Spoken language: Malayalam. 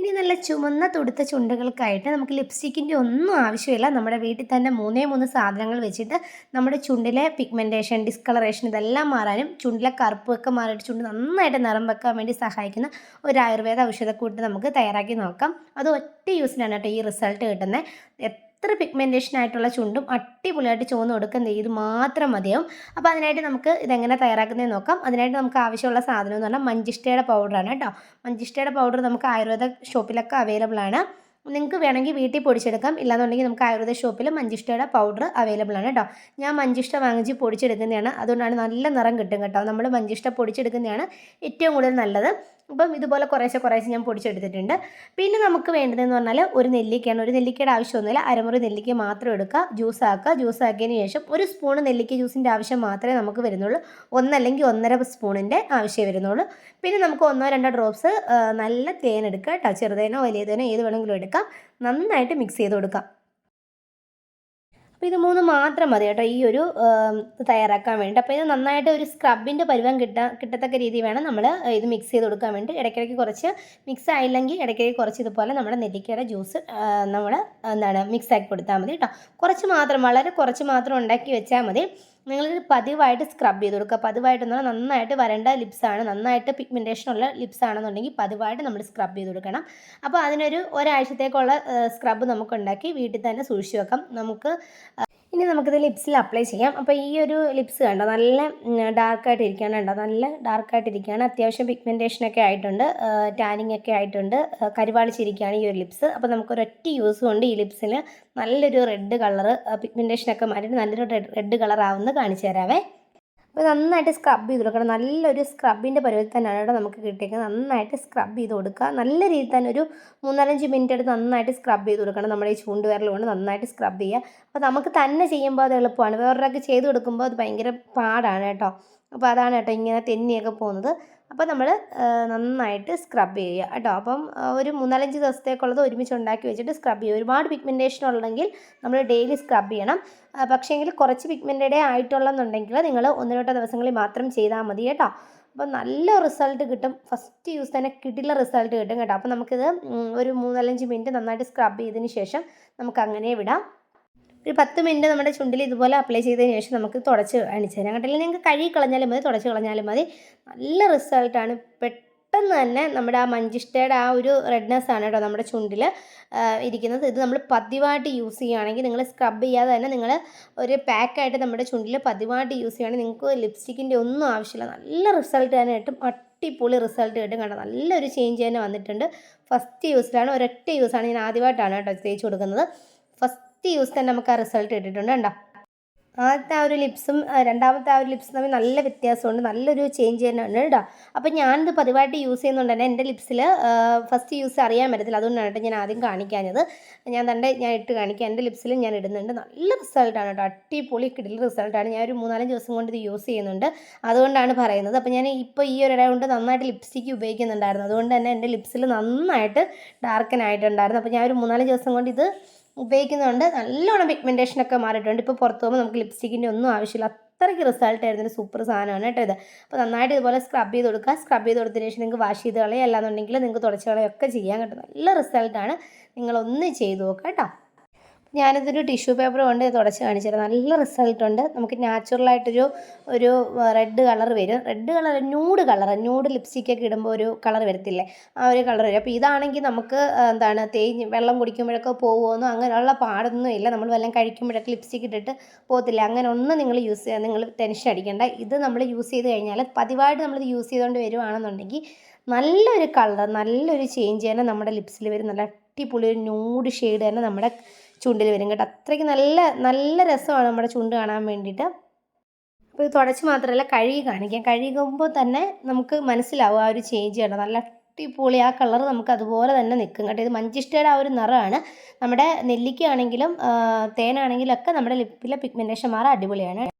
ഇനി നല്ല ചുമന്ന തുടുത്ത ചുണ്ടുകൾക്കായിട്ട് നമുക്ക് ലിപ്സ്റ്റിക്കിന്റെ ഒന്നും ആവശ്യമില്ല. നമ്മുടെ വീട്ടിൽ തന്നെ മൂന്നേ മൂന്ന് സാധനങ്ങൾ വെച്ചിട്ട് നമ്മുടെ ചുണ്ടിലെ പിഗ്മെന്റേഷൻ ഡിസ്കളറേഷൻ ഇതെല്ലാം മാറാനും ചുണ്ടിലെ കറുപ്പൊക്കെ മാറിയിട്ട് ചുണ്ട് നന്നായിട്ട് നിറം വെക്കാൻ വേണ്ടി സഹായിക്കുന്ന ഒരു ആയുർവേദ ഔഷധക്കൂട്ട് നമുക്ക് തയ്യാറാക്കി നോക്കാം. അത് ഒറ്റ യൂസിനാണ് കേട്ടോ ഈ റിസൾട്ട് കിട്ടുന്നത്. എത്ര പിഗ്മെന്റേഷൻ ആയിട്ടുള്ള ചുണ്ടും അടിപൊളിയായിട്ട് ചുവന്ന് കൊടുക്കുന്ന ഇത് മാത്രം മതിയാവും. അപ്പോൾ അതിനായിട്ട് നമുക്ക് ഇതെങ്ങനെ തയ്യാറാക്കുന്നതെന്ന് നോക്കാം. അതിനായിട്ട് നമുക്ക് ആവശ്യമുള്ള സാധനം എന്ന് പറഞ്ഞാൽ മഞ്ചിഷ്ടയുടെ പൗഡറാണ് കേട്ടോ. മഞ്ചിഷ്ടയുടെ പൗഡർ നമുക്ക് ആയുർവേദ ഷോപ്പിലൊക്കെ അവൈലബിൾ ആണ്. നിങ്ങൾക്ക് വേണമെങ്കിൽ വീട്ടിൽ പൊടിച്ചെടുക്കാം. ഇല്ലാന്നുണ്ടെങ്കിൽ നമുക്ക് ആയുർവേദ ഷോപ്പിൽ മഞ്ചിഷ്ടയുടെ പൗഡർ അവൈലബിൾ ആണ് കേട്ടോ. ഞാൻ മഞ്ചിഷ്ട വാങ്ങിച്ച് പൊടിച്ചെടുക്കുന്നതാണ്. അതുകൊണ്ടാണ് നല്ല നിറം കിട്ടും കേട്ടോ. നമ്മൾ മഞ്ചിഷ്ട പൊടിച്ചെടുക്കുന്നതാണ് ഏറ്റവും കൂടുതൽ നല്ലത്. അപ്പം ഇതുപോലെ കുറേശ്ശെ കുറേശ്ശെ ഞാൻ പൊടിച്ചെടുത്തിട്ടുണ്ട്. പിന്നെ നമുക്ക് വേണ്ടതെന്ന് പറഞ്ഞാൽ ഒരു നെല്ലിക്കയാണ്. ഒരു നെല്ലിക്കയുടെ ആവശ്യമൊന്നുമില്ല. അരമുറി നെല്ലിക്ക മാത്രം എടുക്കുക. ജ്യൂസ് ആക്കുക. ജ്യൂസ് ആക്കിയതിന് ശേഷം ഒരു സ്പൂൺ നെല്ലിക്ക ജ്യൂസിന്റെ ആവശ്യം മാത്രമേ നമുക്ക് വരുന്നുള്ളൂ. ഒന്നല്ലെങ്കിൽ ഒന്നര സ്പൂണിന്റെ ആവശ്യമേ വരുന്നുള്ളൂ. പിന്നെ നമുക്ക് ഒന്നോ രണ്ടോ ഡ്രോപ്സ് നല്ല തേൻ എടുക്കുക. കേട്ടോ ചെറുതേനോ വലിയതേനോ ഏത് വേണമെങ്കിലും എടുക്കാം. നന്നായിട്ട് മിക്സ് ചെയ്ത് കൊടുക്കാം. അപ്പോൾ ഇത് മൂന്ന് മാത്രം മതി കേട്ടോ. ഈ ഒരു തയ്യാറാക്കാൻ വേണ്ടിയിട്ട് അപ്പോൾ ഇത് നന്നായിട്ട് ഒരു സ്ക്രബിന്റെ പരുവം കിട്ടാൻ കിട്ടത്തക്ക രീതി വേണം നമ്മൾ ഇത് മിക്സ് ചെയ്ത് കൊടുക്കാൻ വേണ്ടി. ഇടയ്ക്കിടയ്ക്ക് കുറച്ച് മിക്സ് ആയില്ലെങ്കിൽ ഇടയ്ക്കിടയ്ക്ക് കുറച്ച് ഇതുപോലെ നമ്മുടെ നെല്ലിക്കയുടെ ജ്യൂസ് നമ്മൾ എന്താണ് മിക്സ് ആക്കി കൊടുത്താൽ മതി കേട്ടോ. കുറച്ച് മാത്രം വളരെ കുറച്ച് മാത്രം ഉണ്ടാക്കി വെച്ചാൽ മതി. നിങ്ങളിത് പതിവായിട്ട് സ്ക്രബ് ചെയ്ത് കൊടുക്കുക. പതിവായിട്ട് പറഞ്ഞാൽ നന്നായിട്ട് വരേണ്ട ലിപ്സാണ് നന്നായിട്ട് പിഗ്മെന്റേഷൻ ഉള്ള ലിപ്സ് ആണെന്നുണ്ടെങ്കിൽ പതിവായിട്ട് നമ്മൾ സ്ക്രബ് ചെയ്ത് കൊടുക്കണം. അപ്പോൾ അതിനൊരു ഒരാഴ്ചത്തേക്കുള്ള സ്ക്രബ് നമുക്ക് ഉണ്ടാക്കി വീട്ടിൽ തന്നെ സൂക്ഷിച്ച് വെക്കാം. നമുക്ക് ഇനി നമുക്കിത് ലിപ്സിൽ അപ്ലൈ ചെയ്യാം. അപ്പോൾ ഈ ഒരു ലിപ്സ് കണ്ടോ? നല്ല ഡാർക്കായിട്ട് ഇരിക്കുകയാണ് കണ്ടോ? നല്ല ഡാർക്കായിട്ട് ഇരിക്കുകയാണ് അത്യാവശ്യം പിഗ്മെന്റേഷനൊക്കെ ആയിട്ടുണ്ട്. ടാനിങ് ഒക്കെ ആയിട്ടുണ്ട്. കരുവാളിച്ചിരിക്കുകയാണ് ഈ ഒരു ലിപ്സ്. അപ്പോൾ നമുക്കൊരൊറ്റ യൂസ് കൊണ്ട് ഈ ലിപ്സിന് നല്ലൊരു റെഡ് കളറ് പിഗ്മെന്റേഷനൊക്കെ മാറ്റിയിട്ട് നല്ലൊരു റെഡ് കളർ ആവുന്നത് കാണിച്ചു തരാവേ. അപ്പോൾ നന്നായിട്ട് സ്ക്രബ് ചെയ്ത് കൊടുക്കണം. നല്ലൊരു സ്ക്രബിന്റെ പരുവത്തിൽ തന്നെയാണ് കേട്ടോ നമുക്ക് കിട്ടിയേക്കുന്നത്. നന്നായിട്ട് സ്ക്രബ് ചെയ്ത് കൊടുക്കുക. നല്ല രീതിയിൽ തന്നെ ഒരു മൂന്നാലഞ്ച് മിനിറ്റ് എടുത്ത് നന്നായിട്ട് സ്ക്രബ് ചെയ്ത് കൊടുക്കണം. നമ്മുടെ ഈ ചൂണ്ടുവിരൽ കൊണ്ട് നന്നായിട്ട് സ്ക്രബ് ചെയ്യുക. അപ്പോൾ നമുക്ക് തന്നെ ചെയ്യുമ്പോൾ അത് എളുപ്പമാണ്. വേറൊരാൾക്ക് ചെയ്ത് കൊടുക്കുമ്പോൾ അത് ഭയങ്കര പാടാണ് കേട്ടോ. അപ്പോൾ അതാണ് കേട്ടോ ഇങ്ങനെ തെന്നിയൊക്കെ പോകുന്നത്. അപ്പോൾ നമ്മൾ നന്നായിട്ട് സ്ക്രബ് ചെയ്യുക കേട്ടോ. അപ്പം ഒരു മൂന്നാലഞ്ച് ദിവസത്തേക്കുള്ളത് ഒരുമിച്ച് ഉണ്ടാക്കി വെച്ചിട്ട് സ്ക്രബ് ചെയ്യുക. ഒരുപാട് പിഗ്മെന്റേഷൻ ഉള്ളതെങ്കിൽ നമ്മൾ ഡെയിലി സ്ക്രബ് ചെയ്യണം. പക്ഷേങ്കിൽ കുറച്ച് പിഗ്മെന്റഡേ ആയിട്ടുള്ളതെന്നുണ്ടെങ്കിൽ നിങ്ങൾ ഒന്ന് വട്ട ദിവസങ്ങളിൽ മാത്രം ചെയ്താൽ മതി കേട്ടോ. അപ്പോൾ നല്ല റിസൾട്ട് കിട്ടും. ഫസ്റ്റ് യൂസ് തന്നെ കിടില റിസൾട്ട് കിട്ടും കേട്ടോ. അപ്പോൾ നമുക്കിത് ഒരു മൂന്നാലഞ്ച് മിനിറ്റ് നന്നായിട്ട് സ്ക്രബ് ചെയ്തതിന് ശേഷം നമുക്ക് അങ്ങനെ വിടാം ഒരു പത്ത് മിനിറ്റ് നമ്മുടെ ചുണ്ടിൽ ഇതുപോലെ അപ്ലൈ ചെയ്തതിന് ശേഷം നമുക്ക് തുടച്ച് അണിച്ച് തരാം. കേട്ടോ നിങ്ങൾക്ക് കഴുകി കളഞ്ഞാലും മതി തുടച്ച് കളഞ്ഞാലും മതി. നല്ല റിസൾട്ടാണ് പെട്ടെന്ന് തന്നെ നമ്മുടെ ആ മഞ്ചിഷ്ടയുടെ ആ ഒരു റെഡ്നെസ് ആണ് കേട്ടോ നമ്മുടെ ചുണ്ടിൽ ഇരിക്കുന്നത്. ഇത് നമ്മൾ പതിവായിട്ട് യൂസ് ചെയ്യുകയാണെങ്കിൽ നിങ്ങൾ സ്ക്രബ് ചെയ്യാതെ തന്നെ നിങ്ങൾ ഒരു പാക്കായിട്ട് നമ്മുടെ ചുണ്ടിൽ പതിവായിട്ട് യൂസ് ചെയ്യുകയാണെങ്കിൽ നിങ്ങൾക്ക് ലിപ്സ്റ്റിക്കിന്റെ ഒന്നും ആവശ്യമില്ല. നല്ല റിസൾട്ട് തന്നെ കിട്ടും. അടിപൊളി റിസൾട്ട് കിട്ടും കണ്ടോ നല്ലൊരു ചേഞ്ച് തന്നെ വന്നിട്ടുണ്ട്. ഫസ്റ്റ് യൂസിലാണ് ഒരൊറ്റ യൂസാണ് ഞാൻ ആദ്യമായിട്ടാണ് കേട്ടോ തേച്ച് കൊടുക്കുന്നത്. ഫസ്റ്റ് ഫസ്റ്റ് യൂസ് തന്നെ നമുക്ക് ആ റിസൾട്ട് കിട്ടിയിട്ടുണ്ട് കണ്ടോ? ആദ്യത്തെ ആ ഒരു ലിപ്സും രണ്ടാമത്തെ ആ ഒരു ലിപ്സും തമ്മിൽ നല്ല വ്യത്യാസമുണ്ട് നല്ലൊരു ചേഞ്ച് തന്നെയാണ് കേട്ടോ. അപ്പോൾ ഞാനിത് പതിവായിട്ട് യൂസ് ചെയ്യുന്നുണ്ട് തന്നെ എന്റെ ലിപ്സിൽ ഫസ്റ്റ് യൂസ് അറിയാൻ പറ്റത്തില്ല അതുകൊണ്ടാണ് കേട്ടോ ഞാൻ ആദ്യം കാണിക്കാഞ്ഞത്. ഞാൻ തന്നെ ഞാൻ ഇട്ട് കാണിക്കാം. എന്റെ ലിപ്സിൽ ഞാൻ ഇടുന്നുണ്ട്. നല്ല റിസൾട്ടാണ് കേട്ടോ. അടിപൊളി കിടിൽ റിസൾട്ടാണ് ഞാൻ ഒരു മൂന്നാലഞ്ച് ദിവസം കൊണ്ട് ഇത് യൂസ് ചെയ്യുന്നുണ്ട്. അതുകൊണ്ടാണ് പറയുന്നത്. അപ്പോൾ ഞാൻ ഇപ്പോൾ ഈ ഒരു കൊണ്ട് നന്നായിട്ട് ലിപ്സ്റ്റിക്ക് ഉപയോഗിക്കുന്നുണ്ടായിരുന്നു. അതുകൊണ്ട് തന്നെ എന്റെ ലിപ്സിൽ നന്നായിട്ട് ഡാർക്കൻ ആയിട്ടുണ്ടായിരുന്നു. അപ്പോൾ ഞാൻ ഒരു മൂന്നാലഞ്ച് ദിവസം കൊണ്ട് ഇത് ഉപയോഗിക്കുന്നതുകൊണ്ട് നല്ലോണം പിഗ്മെന്റേഷനൊക്കെ മാറിയിട്ടുണ്ട്. ഇപ്പോൾ പുറത്ത് പോകുമ്പോൾ നമുക്ക് ലിപ്സ്റ്റിക്കിന്റെ ഒന്നും ആവശ്യമില്ല. അത്രയ്ക്ക് റിസൾട്ട് ആയിരുന്നു സൂപ്പർ സാധനമാണ് കേട്ടോ ഇത്. അപ്പോൾ നന്നായിട്ട് ഇതുപോലെ സ്ക്രബ് ചെയ്ത് കൊടുക്കുക. സ്ക്രബ് ചെയ്ത് കൊടുത്തതിന് ശേഷം നിങ്ങൾക്ക് വാഷ് ചെയ്ത് കളയുക അല്ലാന്നുണ്ടെങ്കിൽ നിങ്ങൾക്ക് തുടച്ച് കളയൊക്കെ ചെയ്യാൻ കേട്ടോ. നല്ല റിസൾട്ടാണ് നിങ്ങളൊന്ന് ചെയ്ത് നോക്കുക കേട്ടോ. ഞാനിതൊരു ടിഷ്യൂ പേപ്പർ കൊണ്ട് തുടച്ച് കാണിച്ചുതരാം. നല്ല റിസൾട്ട് ഉണ്ട്. നമുക്ക് നാച്ചുറലായിട്ടൊരു ഒരു റെഡ് കളർ വരും. Red colour nude colour nude ലിപ്സ്റ്റിക്കൊക്കെ ഇടുമ്പോൾ ഒരു കളർ വരത്തില്ലേ? ആ ഒരു കളർ വരും. അപ്പോൾ ഇതാണെങ്കിൽ നമുക്ക് എന്താണ് തേഞ്ഞ് വെള്ളം കുടിക്കുമ്പോഴൊക്കെ പോകുമെന്നോ അങ്ങനെയുള്ള പാടൊന്നും ഇല്ല. നമ്മൾ വെള്ളം കഴിക്കുമ്പോഴൊക്കെ ലിപ്സ്റ്റിക്ക് ഇട്ടിട്ട് പോകത്തില്ല. അങ്ങനെ ഒന്നും നിങ്ങൾ യൂസ് ചെയ്യാൻ നിങ്ങൾ ടെൻഷൻ അടിക്കേണ്ട. ഇത് നമ്മൾ യൂസ് ചെയ്ത് കഴിഞ്ഞാൽ പതിവായിട്ട് നമ്മളിത് യൂസ് ചെയ്തുകൊണ്ട് വരുവാണെന്നുണ്ടെങ്കിൽ നല്ലൊരു കളർ നല്ലൊരു ചേഞ്ച് തന്നെ നമ്മുടെ ലിപ്സിൽ വരും. നല്ല അടിപൊളി ഒരു ന്യൂഡ് ഷെയ്ഡ് തന്നെ നമ്മുടെ ചുണ്ടിൽ വരും കേട്ടോ. അത്രയ്ക്ക് നല്ല നല്ല രസമാണ് നമ്മുടെ ചുണ്ട് കാണാൻ വേണ്ടിയിട്ട്. അപ്പോൾ ഇത് തുടച്ച് മാത്രമല്ല കഴുകി കാണിക്കാം. കഴുകുമ്പോൾ തന്നെ നമുക്ക് മനസ്സിലാവും ആ ഒരു ചേഞ്ച് കേട്ടോ നല്ല അടിപൊളി ആ കളർ നമുക്ക് അതുപോലെ തന്നെ നിൽക്കും കേട്ടോ. ഇത് മഞ്ചിഷ്ടയുടെ ആ ഒരു നിറമാണ്. നമ്മുടെ നെല്ലിക്കയാണെങ്കിലും തേനാണെങ്കിലും ഒക്കെ നമ്മുടെ ലിപ്പിലെ പിഗ്മെന്റേഷൻ മാറാൻ അടിപൊളിയാണ്.